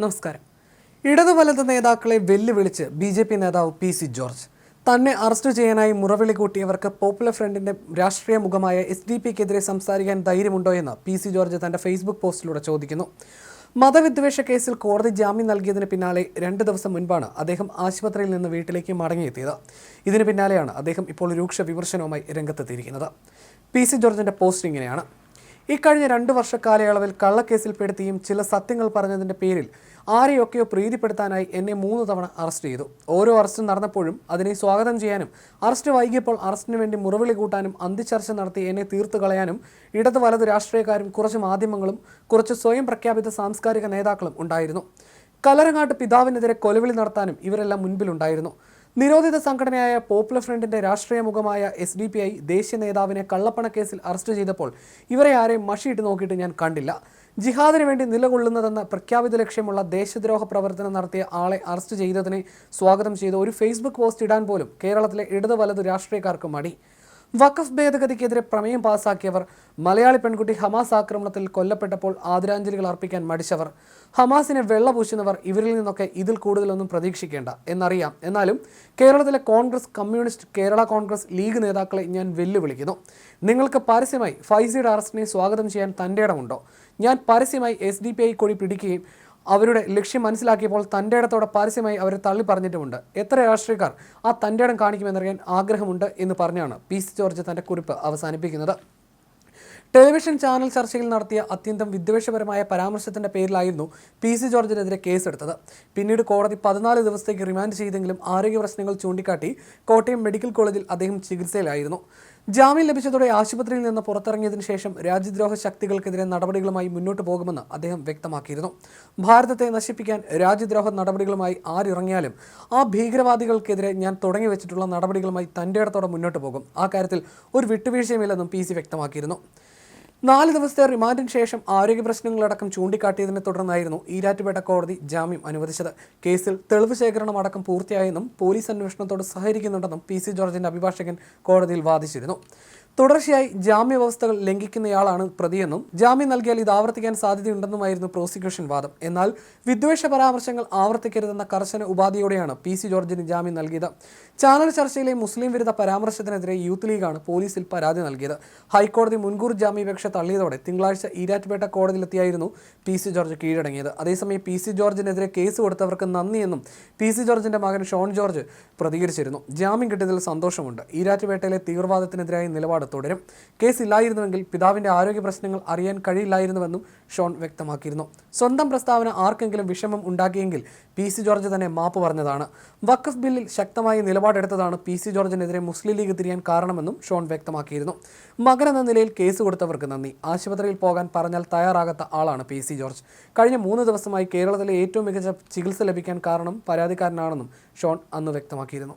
നമസ്കാരം. ഇടതു വലത് നേതാക്കളെ വെല്ലുവിളിച്ച് ബി ജെ പി നേതാവ് പി സി ജോർജ്. തന്നെ അറസ്റ്റ് ചെയ്യാനായി മുറവിളി കൂട്ടിയവർക്ക് പോപ്പുലർ ഫ്രണ്ടിന്റെ രാഷ്ട്രീയ മുഖമായ എസ് ഡി പിക്കെതിരെ സംസാരിക്കാൻ ധൈര്യമുണ്ടോ എന്ന് പി സി ജോർജ് തന്റെ ഫേസ്ബുക്ക് പോസ്റ്റിലൂടെ ചോദിക്കുന്നു. മതവിദ്വേഷ കേസിൽ കോടതി ജാമ്യം നൽകിയതിന് പിന്നാലെ രണ്ട് ദിവസം മുൻപാണ് അദ്ദേഹം ആശുപത്രിയിൽ നിന്ന് വീട്ടിലേക്ക് മടങ്ങിയെത്തിയത്. ഇതിന് പിന്നാലെയാണ് അദ്ദേഹം ഇപ്പോൾ രൂക്ഷ വിമർശനവുമായി രംഗത്തെത്തിയിരിക്കുന്നത്. പി സി ജോർജിന്റെ പോസ്റ്റ് ഇങ്ങനെയാണ്. ഇക്കഴിഞ്ഞ രണ്ട് വർഷ കാലയളവിൽ കള്ളക്കേസിൽപ്പെടുത്തിയും ചില സത്യങ്ങൾ പറഞ്ഞതിന്റെ പേരിൽ ആരെയൊക്കെയോ പ്രീതിപ്പെടുത്താനായി എന്നെ മൂന്ന് തവണ അറസ്റ്റ് ചെയ്തു. ഓരോ അറസ്റ്റും നടന്നപ്പോഴും അതിനെ സ്വാഗതം ചെയ്യാനും അറസ്റ്റ് വൈകിയപ്പോൾ അറസ്റ്റിന് വേണ്ടി മുറവിളി കൂട്ടാനും അന്തിച്ചർച്ച നടത്തി എന്നെ തീർത്തു കളയാനും ഇടത് വലത് രാഷ്ട്രീയക്കാരും കുറച്ച് മാധ്യമങ്ങളും കുറച്ച് സ്വയം പ്രഖ്യാപിത സാംസ്കാരിക നേതാക്കളും ഉണ്ടായിരുന്നു. കലരങ്ങാട്ട് പിതാവിനെതിരെ കൊലവിളി നടത്താനും ഇവരെല്ലാം മുൻപിലുണ്ടായിരുന്നു. നിരോധിത സംഘടനയായ പോപ്പുലർ ഫ്രണ്ടിന്റെ രാഷ്ട്രീയ മുഖമായ എസ് ഡി പി ഐ ദേശീയ നേതാവിനെ കള്ളപ്പണക്കേസിൽ അറസ്റ്റ് ചെയ്തപ്പോൾ ഇവരെ ആരെയും മഷിയിട്ട് നോക്കിയിട്ട് ഞാൻ കണ്ടില്ല. ജിഹാദിന് വേണ്ടി നിലകൊള്ളുന്നതെന്ന പ്രഖ്യാപിത ലക്ഷ്യമുള്ള ദേശദ്രോഹ പ്രവർത്തനം നടത്തിയ ആളെ അറസ്റ്റ് ചെയ്തതിനെ സ്വാഗതം ചെയ്ത ഒരു ഫേസ്ബുക്ക് പോസ്റ്റ് ഇടാൻ പോലും കേരളത്തിലെ ഇടത് വലത് രാഷ്ട്രീയക്കാർക്ക് മടി. വഖഫ് ഭേദഗതിക്കെതിരെ പ്രമേയം പാസാക്കിയവർ. മലയാളി പെൺകുട്ടി ഹമാസ് ആക്രമണത്തിൽ കൊല്ലപ്പെട്ടപ്പോൾ ആദരാഞ്ജലികൾ അർപ്പിക്കാൻ മടിച്ചവർ. ഹമാസിനെ വെള്ളപൂശുന്നവർ ഇവരിൽ നിന്നൊക്കെ ഇതിൽ കൂടുതലൊന്നും പ്രതീക്ഷിക്കേണ്ട. എന്നറിയാം. എന്നാലും കേരളത്തിലെ Congress communist Kerala Congress League നേതാക്കളെ ഞാൻ വെല്ലുവിളിക്കുന്നു. നിങ്ങൾക്ക് പരസ്യമായി ഫൈസിയുടെ അറസ്റ്റിനെ സ്വാഗതം ചെയ്യാൻ തന്റെ ഇടമുണ്ടോ? ഞാൻ പരസ്യമായി എസ് ഡി പി ഐ കൊടി പിടിക്കുകയും അവരുടെ ലക്ഷ്യം മനസ്സിലാക്കിയപ്പോൾ തന്റെ ഇടത്തോടെ പരസ്യമായി അവരെ തള്ളി പറഞ്ഞിട്ടുമുണ്ട്. എത്ര രാഷ്ട്രീയക്കാർ ആ തന്റെ ഇടം കാണിക്കുമെന്നറിയാൻ ആഗ്രഹമുണ്ട് എന്ന് പറഞ്ഞാണ് പി സി ജോർജ് തന്റെ കുറിപ്പ് അവസാനിപ്പിക്കുന്നത്. ടെലിവിഷൻ ചാനൽ ചർച്ചയിൽ നടത്തിയ അത്യന്തം വിദ്വേഷപരമായ പരാമർശത്തിന്റെ പേരിലായിരുന്നു പി സി ജോർജിനെതിരെ കേസെടുത്തത്. പിന്നീട് കോടതി പതിനാല് ദിവസത്തേക്ക് റിമാൻഡ് ചെയ്തെങ്കിലും ആരോഗ്യ പ്രശ്നങ്ങൾ ചൂണ്ടിക്കാട്ടി കോട്ടയം മെഡിക്കൽ കോളേജിൽ അദ്ദേഹം ചികിത്സയിലായിരുന്നു. ജാമ്യം ലഭിച്ചതോടെ ആശുപത്രിയിൽ നിന്ന് പുറത്തിറങ്ങിയതിനു ശേഷം രാജ്യദ്രോഹ ശക്തികൾക്കെതിരെ നടപടികളുമായി മുന്നോട്ട് പോകുമെന്ന് അദ്ദേഹം വ്യക്തമാക്കിയിരുന്നു. ഭാരതത്തെ നശിപ്പിക്കാൻ രാജ്യദ്രോഹ നടപടികളുമായി ആരിറങ്ങിയാലും ആ ഭീകരവാദികൾക്കെതിരെ ഞാൻ തുടങ്ങി വെച്ചിട്ടുള്ള നടപടികളുമായി തന്റെ ഇടത്തോടെ മുന്നോട്ട് പോകും. ആ കാര്യത്തിൽ ഒരു വിട്ടുവീഴ്ചയുമില്ലെന്നും പി സി വ്യക്തമാക്കിയിരുന്നു. നാല് ദിവസത്തെ റിമാൻഡിന് ശേഷം ആരോഗ്യ പ്രശ്നങ്ങളടക്കം ചൂണ്ടിക്കാട്ടിയതിനെ തുടർന്നായിരുന്നു ഈരാറ്റുപേട്ട കോടതി ജാമ്യം അനുവദിച്ചത്. കേസിൽ തെളിവ് ശേഖരണം അടക്കം പൂർത്തിയായെന്നും പോലീസ് അന്വേഷണത്തോട് സഹകരിക്കുന്നുണ്ടെന്നും പി സി ജോർജിന്റെ അഭിഭാഷകൻ കോടതിയിൽ വാദിച്ചിരുന്നു. തുടർച്ചയായി ജാമ്യ വ്യവസ്ഥകൾ ലംഘിക്കുന്നയാളാണ് പ്രതിയെന്നും ജാമ്യം നൽകിയാൽ ഇത് ആവർത്തിക്കാൻ സാധ്യതയുണ്ടെന്നുമായിരുന്നു പ്രോസിക്യൂഷൻ വാദം. എന്നാൽ വിദ്വേഷ പരാമർശങ്ങൾ ആവർത്തിക്കരുതെന്ന കർശന ഉപാധിയോടെയാണ് പി സി ജോർജിന് ജാമ്യം നൽകിയത്. ചാനൽ ചർച്ചയിലെ മുസ്ലിം വിരുദ്ധ പരാമർശത്തിനെതിരെ യൂത്ത് ലീഗാണ് പോലീസിൽ പരാതി നൽകിയത്. ഹൈക്കോടതി മുൻകൂർ ജാമ്യാപേക്ഷ തള്ളിയതോടെ തിങ്കളാഴ്ച ഈരാറ്റുപേട്ട കോടതിയിലെത്തിയായിരുന്നു പി സി ജോർജ് കീഴടങ്ങിയത്. അതേസമയം പി സി ജോർജിനെതിരെ കേസ് കൊടുത്തവർക്ക് നന്ദിയെന്നും പി സി ജോർജിന്റെ മകൻ ഷോൺ ജോർജ് പ്രതികരിച്ചിരുന്നു. ജാമ്യം കിട്ടിയതിൽ സന്തോഷമുണ്ട്. ഈരാറ്റുപേട്ടയിലെ തീവ്രവാദത്തിനെതിരായ നിലപാട് തുടരും. കേസ് ഇല്ലായിരുന്നുവെങ്കിൽ പിതാവിന്റെ ആരോഗ്യ പ്രശ്നങ്ങൾ അറിയാൻ കഴിയില്ലായിരുന്നുവെന്നും ഷോൺ വ്യക്തമാക്കിയിരുന്നു. സ്വന്തം പ്രസ്താവന ആർക്കെങ്കിലും വിഷമം ഉണ്ടാക്കിയെങ്കിൽ പി സി ജോർജ് തന്നെ മാപ്പ് പറഞ്ഞതാണ്. വഖഫ് ബില്ലിൽ ശക്തമായ നിലപാടെടുത്തതാണ് പി സി ജോർജിനെതിരെ മുസ്ലിം ലീഗ് തിരിയാൻ കാരണമെന്നും ഷോൺ വ്യക്തമാക്കിയിരുന്നു. മകൻ എന്ന നിലയിൽ കേസ് കൊടുത്തവർക്ക് നന്ദി. ആശുപത്രിയിൽ പോകാൻ പറഞ്ഞാൽ തയ്യാറാകാത്ത ആളാണ് പി സി ജോർജ്. കഴിഞ്ഞ മൂന്ന് ദിവസമായി കേരളത്തിലെ ഏറ്റവും മികച്ച ചികിത്സ ലഭിക്കാൻ കാരണം പരാതിക്കാരനാണെന്നും ഷോൺ അന്ന് വ്യക്തമാക്കിയിരുന്നു.